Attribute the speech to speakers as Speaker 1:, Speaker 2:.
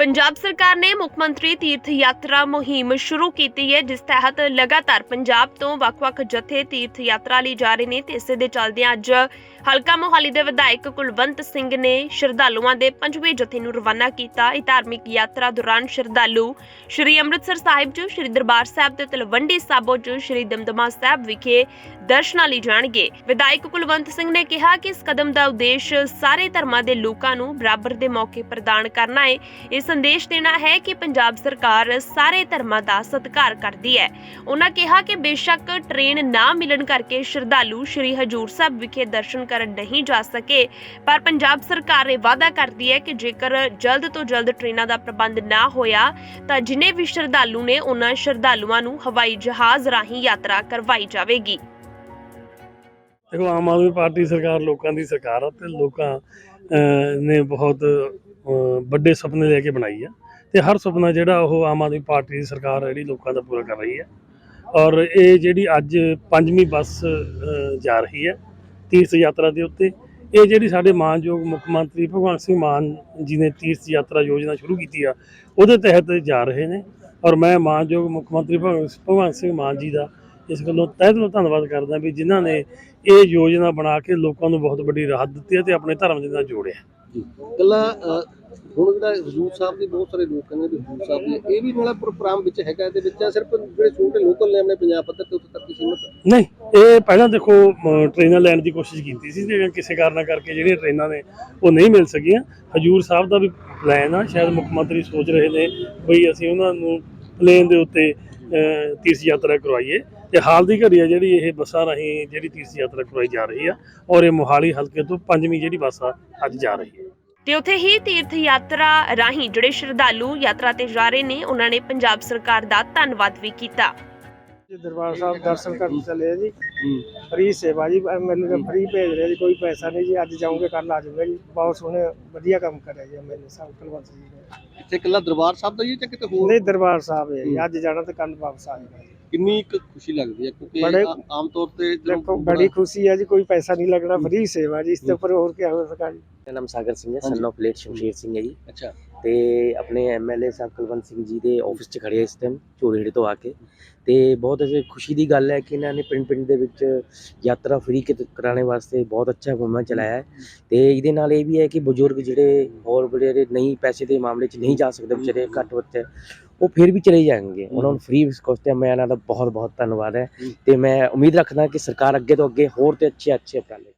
Speaker 1: ਪੰਜਾਬ ਸਰਕਾਰ ਨੇ ਮੁੱਖ ਮੰਤਰੀ ਤੀਰਥ ਯਾਤਰਾ ਮੁਹਿੰਮ ਸ਼ੁਰੂ ਕੀਤੀ ਹੈ, ਜਿਸ ਤਹਿਤ ਲਗਾਤਾਰ ਪੰਜਾਬ ਤੋਂ ਵੱਖ-ਵੱਖ ਜਥੇ ਤੀਰਥ ਯਾਤਰਾ ਲਈ ਜਾ ਰਹੇ ਨੇ ਤੇ ਇਸੇ ਦੇ ਚੱਲਦਿਆਂ ਅੱਜ ਹਲਕਾ ਮੋਹਾਲੀ ਦੇ ਵਿਧਾਇਕ ਕੁਲਵੰਤ ਸਿੰਘ ਨੇ ਸ਼ਰਧਾਲੂਆਂ ਦੇ ਪੰਜਵੇਂ ਜਥੇ ਨੂੰ ਰਵਾਨਾ ਕੀਤਾ। ਇਹ ਧਾਰਮਿਕ ਯਾਤਰਾ ਦੌਰਾਨ ਸ਼ਰਧਾਲੂ ਸ਼੍ਰੀ ਅੰਮ੍ਰਿਤਸਰ ਸਾਹਿਬ 'ਚ, ਸ਼੍ਰੀ ਦਰਬਾਰ ਸਾਹਿਬ ਤੇ ਤਲਵੰਡੀ ਸਾਬੋ 'ਚ, ਸ਼੍ਰੀ ਦਮਦਮਾ ਸਾਹਿਬ ਵਿਖੇ ਦਰਸ਼ਨਾਂ ਲਈ ਜਾਣਗੇ। ਵਿਧਾਇਕ ਕੁਲਵੰਤ ਸਿੰਘ ਨੇ ਕਿਹਾ ਕਿ ਇਸ ਕਦਮ ਦਾ ਉਦੇਸ਼ ਸਾਰੇ ਧਰਮਾਂ ਦੇ ਲੋਕਾਂ ਨੂੰ ਬਰਾਬਰ ਦੇ ਮੌਕੇ ਪ੍ਰਦਾਨ ਕਰਨਾ ਹੈ ਇਹ ਸੰਦੇਸ਼ ਦੇਣਾ ਹੈ ਕਿ ਪੰਜਾਬ ਸਰਕਾਰ ਸਾਰੇ ਧਰਮਾਂ ਦਾ ਸਤਿਕਾਰ ਕਰਦੀ ਹੈ। ਉਹਨਾਂ ਕਿਹਾ ਕਿ ਬੇਸ਼ੱਕ ਟ੍ਰੇਨ ਨਾ ਮਿਲਣ ਕਰਕੇ ਸ਼ਰਧਾਲੂ ਸ਼੍ਰੀ ਹਜੂਰ ਸਾਹਿਬ ਵਿਖੇ ਦਰਸ਼ਨ ਕਰਨ ਨਹੀਂ ਜਾ ਸਕੇ, ਪਰ ਪੰਜਾਬ ਸਰਕਾਰ ਇਹ ਵਾਅਦਾ ਕਰਦੀ ਹੈ ਕਿ ਜੇਕਰ ਜਲਦ ਤੋਂ ਜਲਦ ਟ੍ਰੇਨਾਂ ਦਾ ਪ੍ਰਬੰਧ ਨਾ ਹੋਇਆ, ਤਾਂ ਜਿਨੇ ਵੀ ਸ਼ਰਧਾਲੂ ਨੇ ਉਹਨਾਂ ਸ਼ਰਧਾਲੂਆਂ ਨੂੰ ਹਵਾਈ ਜਹਾਜ਼ ਰਾਹੀਂ ਯਾਤਰਾ ਕਰਵਾਈ ਜਾਵੇਗੀ।
Speaker 2: ਦੇਖੋ, ਆਮ ਆਦਮੀ ਪਾਰਟੀ ਸਰਕਾਰ ਲੋਕਾਂ ਦੀ ਸਰਕਾਰ ਆ ਤੇ ਲੋਕਾਂ ਨੇ ਬਹੁਤ ਵੱਡੇ ਸੁਪਨੇ ਲੈ ਕੇ ਬਣਾਈ ਆ ਤੇ ਹਰ ਸੁਪਨਾ ਜਿਹੜਾ ਉਹ ਆਮ ਆਦਮੀ ਪਾਰਟੀ ਦੀ ਸਰਕਾਰ ਜਿਹੜੀ ਲੋਕਾਂ ਦਾ ਪੂਰਾ ਕਰ ਰਹੀ ਹੈ ਔਰ ਇਹ ਜਿਹੜੀ ਅੱਜ ਪੰਜਵੀਂ ਬੱਸ ਜਾ ਰਹੀ ਹੈ ਤੀਰਥ ਯਾਤਰਾ ਦੇ ਉੱਤੇ, ਇਹ ਜਿਹੜੀ ਸਾਡੇ ਮਾਨਯੋਗ ਮੁੱਖ ਮੰਤਰੀ ਭਗਵੰਤ ਸਿੰਘ ਮਾਨ ਜੀ ਨੇ ਤੀਰਥ ਯਾਤਰਾ ਯੋਜਨਾ ਸ਼ੁਰੂ ਕੀਤੀ ਆ, ਉਹਦੇ ਤਹਿਤ ਜਾ ਰਹੇ ਨੇ। ਔਰ ਮੈਂ ਮਾਨਯੋਗ ਮੁੱਖ ਮੰਤਰੀ ਭਗਵੰਤ ਭਗਵੰਤ ਸਿੰਘ ਮਾਨ ਜੀ ਦਾ ਇਸ ਗੱਲੋਂ ਤਹਿ ਦਿਲੋਂ ਧੰਨਵਾਦ ਕਰਦਾ ਵੀ ਜਿਨ੍ਹਾਂ ਨੇ ਇਹ ਯੋਜਨਾ ਬਣਾ ਕੇ ਲੋਕਾਂ ਨੂੰ ਬਹੁਤ ਵੱਡੀ ਰਾਹਤ ਦਿੱਤੀ ਹੈ ਤੇ ਆਪਣੇ ਧਰਮ ਦੇ ਨਾਲ ਜੋੜਿਆ
Speaker 3: ਅ, ਹੁਣ ਜਿਹੜਾ ਹਜ਼ੂਰ ਸਾਹਿਬ ਦੇ ਬਹੁਤ ਸਾਰੇ ਲੋਕ ਨੇ ਵੀ ਹਜ਼ੂਰ ਸਾਹਿਬ ਦੇ ਇਹ ਵੀ ਨਾਲੇ ਪ੍ਰੋਗਰਾਮ ਵਿੱਚ ਹੈਗਾ ਇਹਦੇ ਵਿੱਚ ਆ ਸਿਰਫ ਜਿਹੜੇ ਛੋਟੇ ਲੋਕਲ ਨੇ ਆਪਣੇ ਪੰਜਾਬ ਪੱਧਰ ਤੇ ਉੱਥੇ ਤੱਕ ਹੀ ਸੀਮਤ?
Speaker 2: ਨਹੀਂ ਇਹ ਪਹਿਲਾਂ ਦੇਖੋ ਟ੍ਰੇਨਾਂ ਲੈਣ ਦੀ ਕੋਸ਼ਿਸ਼ ਕੀਤੀ ਸੀ ਤੇ ਕਿਸੇ ਕਾਰਨ ਕਰਕੇ ਜਿਹੜੀਆਂ ਟ੍ਰੇਨਾਂ ਨੇ ਉਹ ਨਹੀਂ ਮਿਲ ਸਕੀਆਂ। ਹਜੂਰ ਸਾਹਿਬ ਦਾ ਵੀ ਪਲਾਨ ਆ ਸ਼ਾਇਦ ਮੁੱਖ ਮੰਤਰੀ ਸੋਚ ਰਹੇ ਨੇ ਬਈ ਅਸੀਂ ਉਹਨਾਂ ਨੂੰ ਪਲੇਨ ਦੇ ਉੱਤੇ ਤੀਰਥ ਯਾਤਰਾ ਕਰਵਾਈਏ। ਤੇ ਹਾਲ ਦੀ ਘੜੀ ਆ ਜਿਹੜੀ ਇਹ ਬੱਸਾਂ ਰਾਹੀਂ ਜਿਹੜੀ ਤੀਰਥ ਯਾਤਰਾ ਕਰਵਾਈ ਜਾ ਰਹੀ ਆ ਔਰ ਇਹ ਮੋਹਾਲੀ ਹਲਕੇ ਤੋਂ ਪੰਜਵੀਂ ਜਿਹੜੀ ਬੱਸ ਆ ਅੱਜ ਜਾ ਰਹੀ ਹੈ।
Speaker 1: ਤੇ ਉੱਥੇ ਹੀ ਤੀਰਥ ਯਾਤਰਾ ਰਾਹੀਂ ਜਿਹੜੇ ਸ਼ਰਧਾਲੂ ਯਾਤਰਾ ਤੇ ਜਾ ਰਹੇ ਨੇ ਉਹਨਾਂ ਨੇ ਪੰਜਾਬ ਸਰਕਾਰ ਦਾ ਧੰਨਵਾਦ ਵੀ ਕੀਤਾ।
Speaker 4: ਜੀ ਦਰਬਾਰ ਸਾਹਿਬ ਦਰਸ਼ਨ ਕਰਨ ਚੱਲੇ ਆ ਜੀ। ਫ੍ਰੀ ਸੇਵਾ ਜੀ ਐਮਐਲਏ ਦਾ ਫ੍ਰੀ ਭੇਜ ਰਿਹਾ ਜੀ ਕੋਈ ਪੈਸਾ ਨਹੀਂ ਜੀ ਅੱਜ ਜਾਉਂਗੇ ਕੱਲ ਆ ਜਾਊਗਾ ਜੀ। ਬਹੁਤ ਸੋਹਣੇ ਵਧੀਆ ਕੰਮ ਕਰਿਆ ਜੀ ਐਮਐਲਏ ਸਾਹਿਬ ਕੁਲਵੰਤ ਜੀ ਨੇ।
Speaker 3: ਇੱਥੇ ਕੱਲਾ ਦਰਬਾਰ ਸਾਹਿਬ ਦਾ ਹੀ ਹੈ ਜਾਂ ਕਿਤੇ ਹੋਰ?
Speaker 4: ਨਹੀਂ ਦਰਬਾਰ ਸਾਹਿਬ ਹੈ ਜੀ ਅੱਜ ਜਾਣਾ ਤੇ ਕੱਲ ਵਾਪਸ ਆ ਜਾਣਾ ਜੀ।
Speaker 3: ਕਿੰਨੀ ਕੁ ਖੁਸ਼ੀ ਲੱਗਦੀ ਹੈ? ਕਿਉਂਕਿ
Speaker 4: ਬੜੇ-
Speaker 3: ਆ- ਆਮ ਤੌਰ ਤੇ ਜਦੋਂ
Speaker 4: ਦੇਖੋ ਬੜੀ ਖੁਸ਼ੀ ਹੈ ਜੀ ਕੋਈ ਪੈਸਾ ਨਹੀਂ ਲੱਗਣਾ ਫ੍ਰੀ ਸੇਵਾ ਜੀ ਇਸ ਤੋਂ ਉੱਪਰ ਹੋਰ ਕੀ ਹੋ ਸਕਦਾ ਜੀ?
Speaker 5: ਮੇਰਾ ਨਾਮ ਸਾਗਰ ਸਿੰਘ ਹੈ
Speaker 3: ਹਾਂਜੀ।
Speaker 5: Son of late Shamsher Singh ਹੈ ਜੀ।
Speaker 3: ਅੱਛਾ।
Speaker 5: ਤੇ ਆਪਣੇ ਐਮਐਲਏ ਸਾਹਿਬ ਕੁਲਵੰਤ ਸਿੰਘ ਜੀ ਦੇ ਆਫਿਸ 'ਚ ਖੜੇ ਇਸ ਟਾਈਮ ਝੋੜੇੜੇ ਤੋਂ ਆ ਕੇ। ਤੇ ਬਹੁਤ ਅਜੇ ਖੁਸ਼ੀ ਦੀ ਗੱਲ ਹੈ ਕਿ ਇਹਨਾਂ ਨੇ ਪਿੰਡ ਪਿੰਡ ਦੇ ਵਿੱਚ ਯਾਤਰਾ ਫ੍ਰੀ ਕਰਾਉਣ ਵਾਸਤੇ ਬਹੁਤ ਅੱਛਾ ਮੁਹਿੰਮ ਚਲਾਇਆ ਹੈ। ਤੇ ਇਹਦੇ ਨਾਲ ਇਹ ਵੀ ਹੈ ਕਿ ਬਜ਼ੁਰਗ ਜਿਹੜੇ ਹੋਰ ਜਿਹੜੇ ਨਹੀਂ ਪੈਸੇ ਦੇ ਮਾਮਲੇ 'ਚ ਨਹੀਂ ਜਾ ਸਕਦੇ ਵਿਚਾਰੇ ਘੱਟ ਬੱਚੇ ਉਹ ਫਿਰ ਵੀ ਚਲੇ ਜਾਣਗੇ। ਉਹਨਾਂ ਨੂੰ ਫ੍ਰੀ ਕੋਸਤੇ ਮੈਂ ਇਹਨਾਂ ਦਾ ਬਹੁਤ ਬਹੁਤ ਧੰਨਵਾਦ ਹੈ ਤੇ ਮੈਂ ਉਮੀਦ ਰੱਖਦਾ ਕਿ ਸਰਕਾਰ ਅੱਗੇ ਤੋਂ ਅੱਗੇ ਹੋਰ ਤੇ ਅੱਛੇ ਅੱਛੇ ਉਪਰਾਲੇ